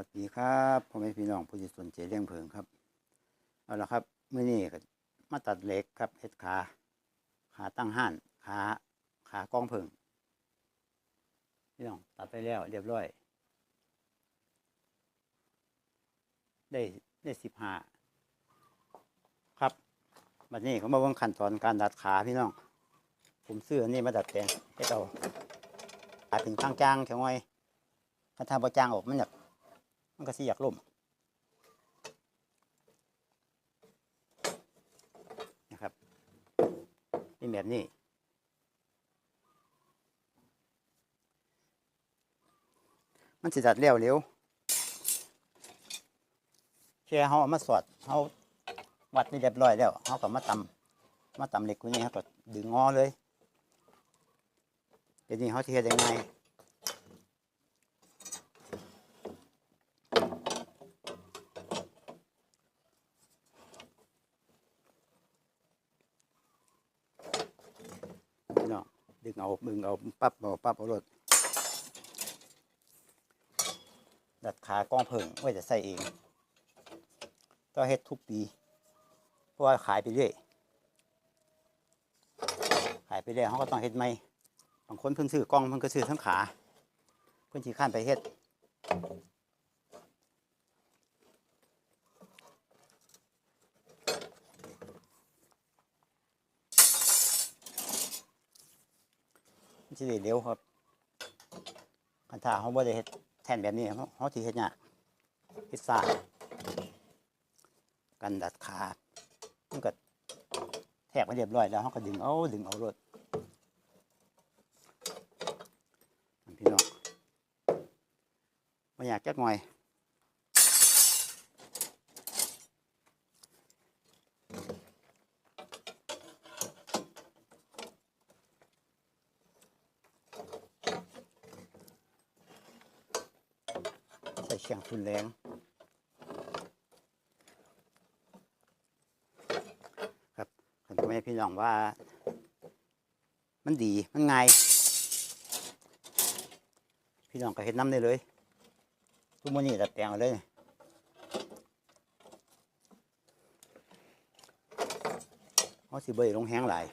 วัสดีครับพ่อแม่พี่น้องผู้ที่สนใจเรื่องเพิงครับ เอาละครับเมื้อนี้ก็มาตัดเหล็กครับเฮ็ดขาขาตั้งห้านขาขากองเพิงพี่น้องตัดไปแล้วเรียบร้อย ได้ได้สิบห้าครับบัดนี้เขามาเบิ่งขั้นตอนการดัดขาพี่น้อง ผมซื้ออันนี้มาดัดแปลงให้เอาขาเป็นจ้างๆแข็งไว้ถ้าทำประจางออกมันอยาก มันก็สิอยากล่มนะครับเป็นแบบนี้ มันสิดัดเร็วเร็วแค่เขาเอามาสอดเขาวัดนี่เรียบร้อยแล้วเขาก็มาตำมาตำเหล็กตัวนี้เขาก็ดึงงอเลยเดี๋ยวนี้เขาเทียดยังไง พี่น้อง ดึงเอามึงเอาปั๊บเอาปั๊บเอารถดัดขากล้องเพิงไว้จะใส่เองก็เฮ็ดทุกปี เพราะว่าขายไปเรื่อย ขายไปเรื่อยเขาก็ต้องเฮ็ดใหม่บางคนเพิ่นซื้อกล้องเพิ่นก็ซื้อทั้งขา เพิ่นสิข้านไปเฮ็ด มันสิได้เร็วครับคันถ้าเขาบ่ได้เฮ็ดแทนแบบนี้เขาเขาสิเฮ็ดหยังเฮ็ดซ่ากันดัดขามันก็แทกไปเรียบร้อยแล้วเขาก็ดึงเอาดึงเอารถพี่น้องไม่อยากจักหน่อย ใส่เชียงทุนแรง ครับคุณพ่อแม่พี่น้องว่า มันดี มันง่าย พี่น้องก็เห็นน้ำได้เลย ทุกมือนี้ตัดแต่งเอาเลยเขาสิเบยลงแห้งหลาย